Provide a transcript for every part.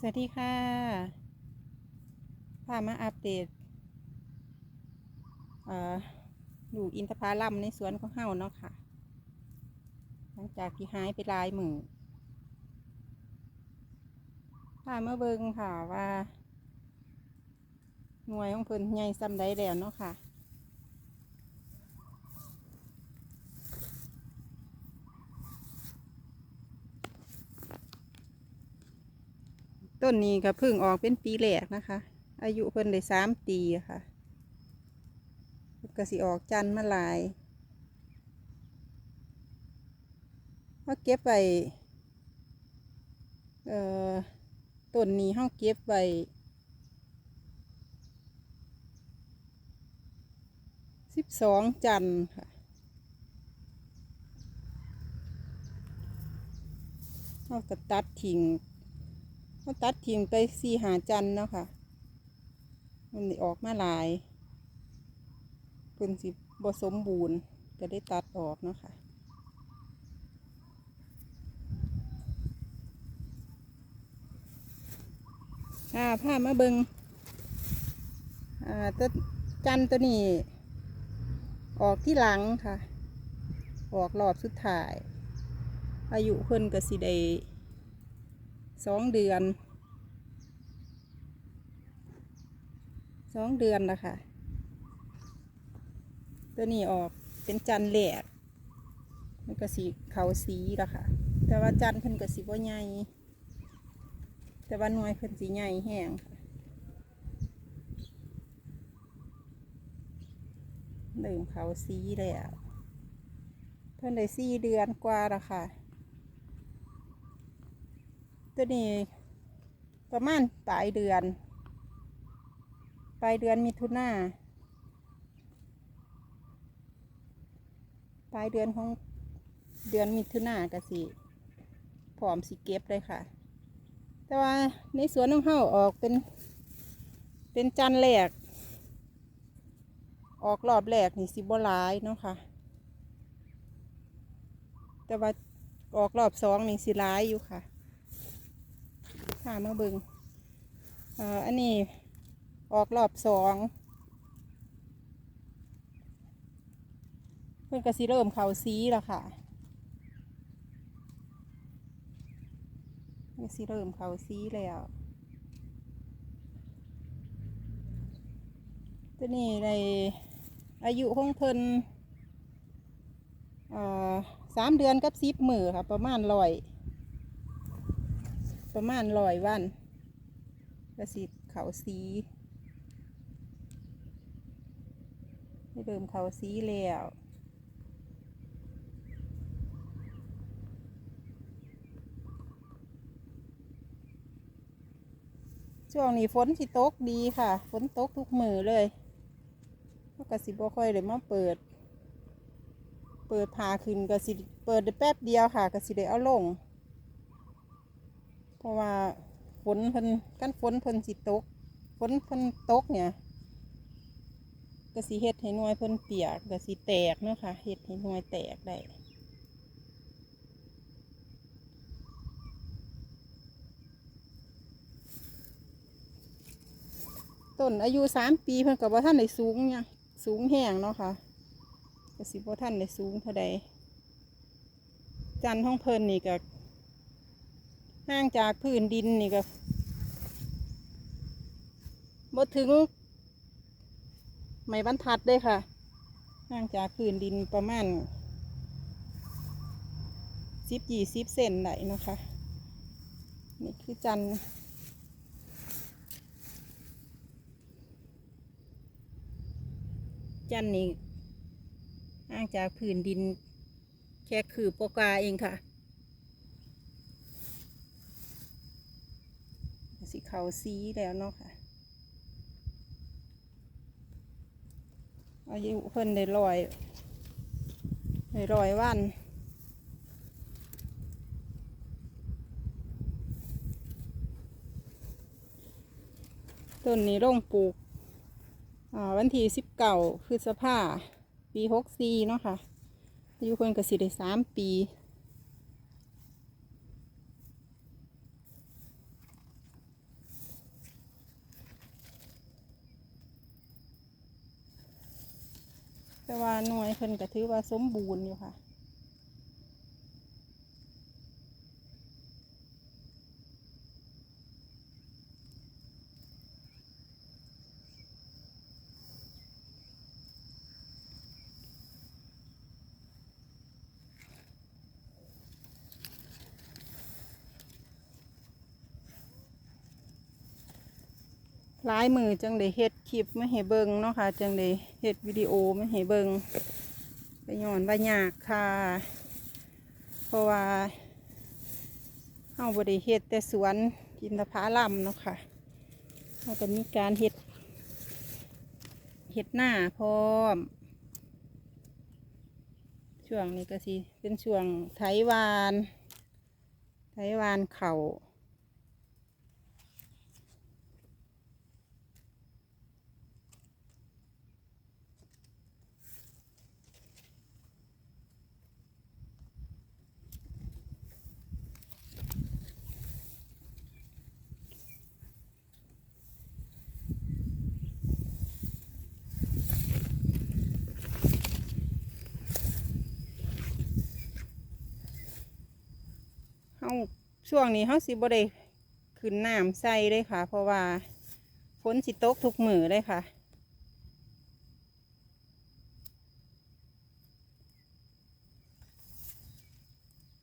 สวัสดีค่ะ พามาอัปเดตดูอินทผลัมในสวนของเฮาเนาะค่ะ หลังจากที่หายไปลายมือพามาเบิงค่ะว่า หน่วยของเพิ่นใหญ่ซ้ำใดแล้วเนาะค่ะ ต้นนี้ก็เพิ่งออกเป็นปีแรกนะคะ อายุเพิ่นได้สามปีค่ะก็สิออกจันทร์มาลายเขาเก็บไปเอ่อต้นนี้เขาเก็บไปสิบสองจันทร์ค่ะเขาก็ตัดทิ้ง เขาตัดทิ้งไปสี่หาจันเนาะค่ะ มันออกมาหลายเพิ่นสิบสมบูรณ์ก็ได้ตัดออกเนาะค่ะอ่าผ้ามาเบิงอ่าต้นจันตัวนี้ ออกที่หลังค่ะ ออกรอบสุดท้าย อายุเพิ่นก็สิได้ สองเดือนสองเดือนนะคะตัวนี้ออกเป็นจันแหลกมันก็สีเขาสีละค่ะ แต่ว่าจันเพิ่นก็สีบ่าใหญ่แต่ว่าหน่วยเพิ่นสีใหญ่แห้งค่ะเริ่มเขาสีแล้วเพิ่นได้สี่เดือนกว่าละค่ะ ตัวนี้ประมาณปลายเดือน ปลายเดือนมิถุนาปลายเดือนของเดือนมิถุนากะสิพร้อมสิเก็บเลยค่ะ แต่ว่าในสวนของเฮาออกเป็น เป็นจันทร์แรกออกรอบแรกนี่สิบหลายเนาะค่ะ แต่ว่าออกรอบสองนี่สิหลายอยู่ค่ะ พามาเบิงเอ่ออันนี้ออกรอบสองเพื่อนก็สิเริ่มเขาซีแล้วค่ะเพิ่นก็สิเริ่มเขาซีแล้วตัวนี้ในอายุของเพิ่นสามเดือนกับสิบมือค่ะ ประมาณร้อย ประมาณร้อยวันกระสิเขาสีได้เริ่มเขาสีแล้วช่วงนี้ฝนสิตกดีค่ะ ฝนตกทุกมือเลยก็กระสิบ่ค่อยเลยมาเปิด เปิดพาขึ้นกระสิเปิดได้แป๊บเดียวค่ะกระสิได้เอาลง เพราะว่าฝนเพิ่นกันฝนเพิ่นสิตกฝนเพิ่นตกเนี่ยก็สิเฮ็ดให้หน่วยเพิ่นเปียกก็สิแตกเนาะค่ะเฮ็ดให้หน่วยแตกได้ต้นอายุสามปีเพิ่นก็บ่ท่านได้สูงเนี่ยสูงแห้งเนาะค่ะก็สิบ่ท่านได้สูงเท่าใดจันทร์ของเพิ่นนี่ก็ ห่างจากพื้นดินนี่ก็บ่ถึง ไม่บรรทัดเลยค่ะ ห่างจากพื้นดินประมาณสิบยี่สิบเซนได้นะคะ นี่คือจันจันนี่ห่างจากพื้นดิน แค่คือปกาเองค่ะ สีเขาสีแล้วเนาะค่ะอายุเพิ่นได้ลอยได้ลอยวันต้นนี้ร่งปลูกอ่าวันที่สิบเก้าพฤษภาปีหกสี่เนาะค่ะอายุเพิ่นก็สิได้สามปี แต่ว่าหน่วยเพิ่นก็ถือว่าสมบูรณ์อยู่ค่ะ หลายมือจังได้เฮ็ดคลิปไม่ให้เบิงเนาะค่ะ จังได้เฮ็ดวิดีโอไม่ให้เบิงไปย้อนว่ายากค่ะ เพราะว่าเฮาบ่ได้เฮ็ดแต่สวนกินทผาลำเนาะค่ะเฮาก็มีการเฮ็ดเฮ็ดหน้าพร้อม ช่วงนี้ก็สิเป็นช่วงไถหวาน ไถหวานเข่าว เฮา ช่วงนี้เฮาสิบ่ได้ขึ้นน้ำใส่เลยค่ะ เพราะว่าฝนสิตกทุกมือเลยค่ะ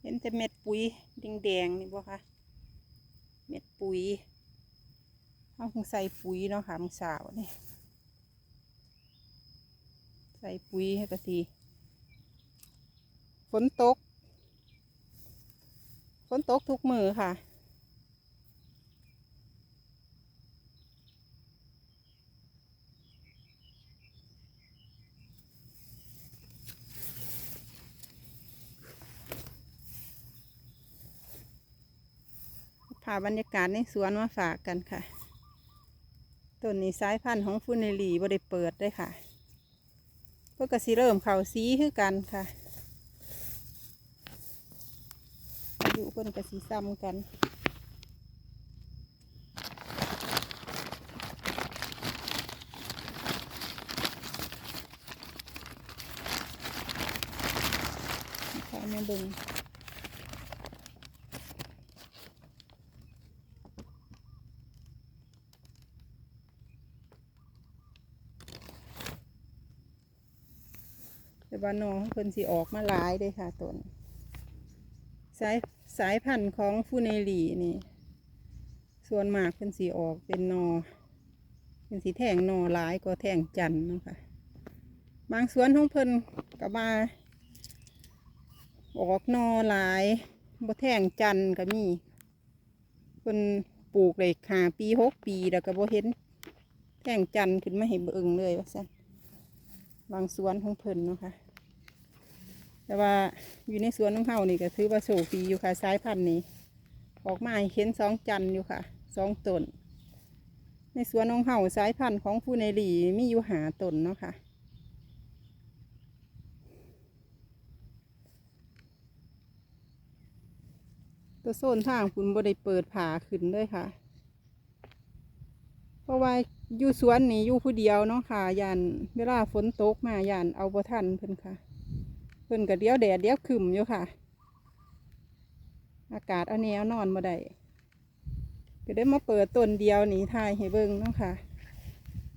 เห็นแต่เม็ดปุ๋ยแดงๆนี่บ่คะเม็ดปุ๋ยเฮาคงใส่ปุ๋ยเนาะค่ะมึงสาวนี่ใส่ปุ๋ยให้กะสิฝนตก ฝนตกทุกมือค่ะ พาบรรยากาศในสวนมาฝากกันค่ะ ต้นนี้สายพันธุ์ของฟูเนลีบ่ได้เปิดได้ค่ะ เพื่อกสิเริ่มเข่าสีคือกันค่ะ อา ยุเพิ่นก็สีซ้ำกันค่ะแมาเบิ่งแต่ว่าน้องเพิ่นสิออกมาหลายเลยค่ะตนสาย สายพันธุ์ของฟูเนลีนี่ ส่วนมากเป็นสีออกเป็นนอ เป็นสีแท่งนอหลายก็แท่งจันเนาะคะบางสวนของเพิ่นก็มาออกนอหลายบ่แท่งจันทร์ก็มีเพิ่นปลูกเลยหาปีหกปีแล้วก็บ่เห็นแท่งจันขึ้นมาให้เบิ่งเลยว่าซั่นบางสวนของเพิ่นเนาะค่ะ แต่ว่าอยู่ในสวนของเฮานี่ก็ถือว่าโชคดีอยู่ค่ะสายพันธุ์นี้ ออกมาให้เห็นสองจันอยู่ค่ะสองต้น ในสวนของเฮาสายพันธุ์ของฟูเนลีมีอยู่หาต้นเนาะค่ะตัวโซนทางคุณบ่ได้เปิดผ่าขึ้นเลยค่ะ เพราะว่าอยู่สวนนี่อยู่ผู้เดียวเนาะค่ะยานเวลาฝนตกมายานเอาบ่ทันเพิ่นค่ะ เพิ่นก็เดียวแดดเดียวขึ้มอยู่ค่ะ อากาศเอาแนวนอนมาได้ก็ได้มาเปิดต้นเดียวหนีทายให้เบิ่งเนาะค่ะ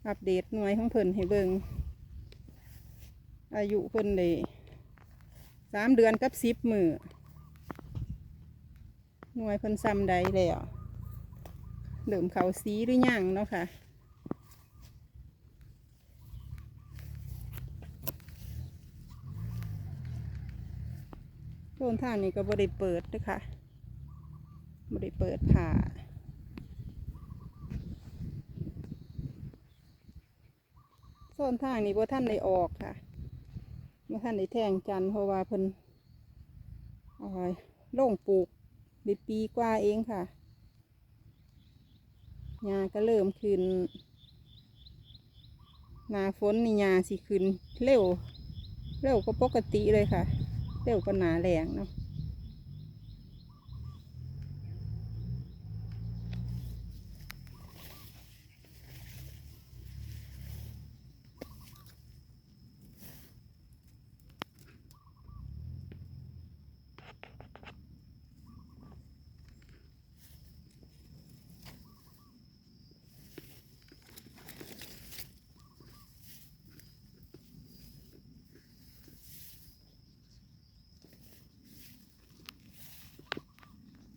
อัปเดตหน่วยของเพิ่นให้เบิ่งอายุเพิ่นเลยสามเดือนกับสิบมือหน่วยเพิ่นซ้ำใดแล้วเริ่มเขาสีหรือยังเนาะค่ะ โซนท่างนี้ก็บ่ได้เปิดเด้วยค่ะบ่ได้เปิดผ่าโซนทางนี้บ่ท่านได้ออกค่ะบ่ท่านได้แทงจันเพราะว่าเพิ่นเอาไว้ลงปลูกได้ปีกว่าเองค่ะหญ้าก็เริ่มขึ้นหนาฝนนี่หญ้าสิขึ้นเร็ว เร็วก็ปกติเลยค่ะ เร็วกว่าหนาแรงเนาะ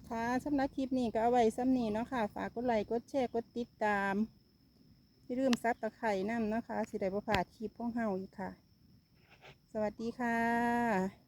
ค่ะสำหรับคลิปนี้ก็เอาไว้ซ้ำนี้เนาะค่ะ ฝากกดไลค์กดแชร์กดติดตามอย่าลืมซับตะไคร่น้ำเนาะคะสิได้ประพลาดคลิปของเฮาอีกค่ะ สวัสดีค่ะ